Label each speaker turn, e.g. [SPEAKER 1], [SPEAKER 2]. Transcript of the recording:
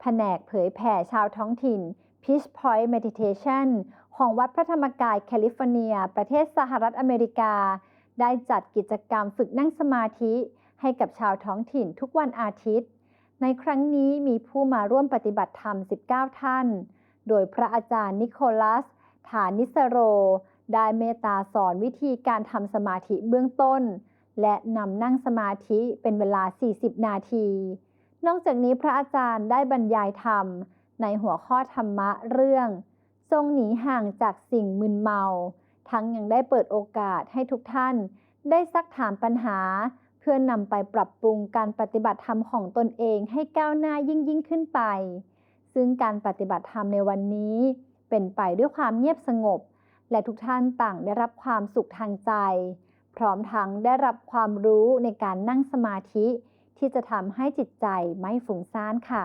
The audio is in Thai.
[SPEAKER 1] แผนกเผยแผ่ชาวท้องถิ่น Peach Point Meditation ของวัดพระธรรมกายแคลิฟอร์เนีย ประเทศสหรัฐอเมริกา ได้จัดกิจกรรมฝึกนั่งสมาธิ ให้กับชาวท้องถิ่นทุกวันอาทิตย์ ในครั้งนี้มีผู้มาร่วมปฏิบัติธรรม 19 ท่าน โดยพระอาจารย์นิโคลัส ฐานิสโร ได้เมตตาสอนวิธีการทำสมาธิเบื้องต้น และนำนั่งสมาธิเป็นเวลา 40 นาที นอกจากนี้พระอาจารย์ได้บรรยายธรรม ในหัวข้อธรรมะเรื่อง ทรงหนีห่างจากสิ่งมึนเมา ทั้งยังได้เปิดโอกาสให้ทุกท่าน ได้ซักถามปัญหา เพื่อนนำไปปรับปรุงการปฏิบัติธรรมของตนเองให้ก้าวหน้ายิ่งยิ่งขึ้นไป ซึ่งการปฏิบัติธรรมในวันนี้ เป็นไปด้วยความเงียบสงบ และทุกท่านต่างได้รับความสุขทางใจ พร้อมทั้งได้รับความรู้ในการนั่งสมาธิ ที่จะทำให้จิตใจไม่ฟุ้งซ่านค่ะ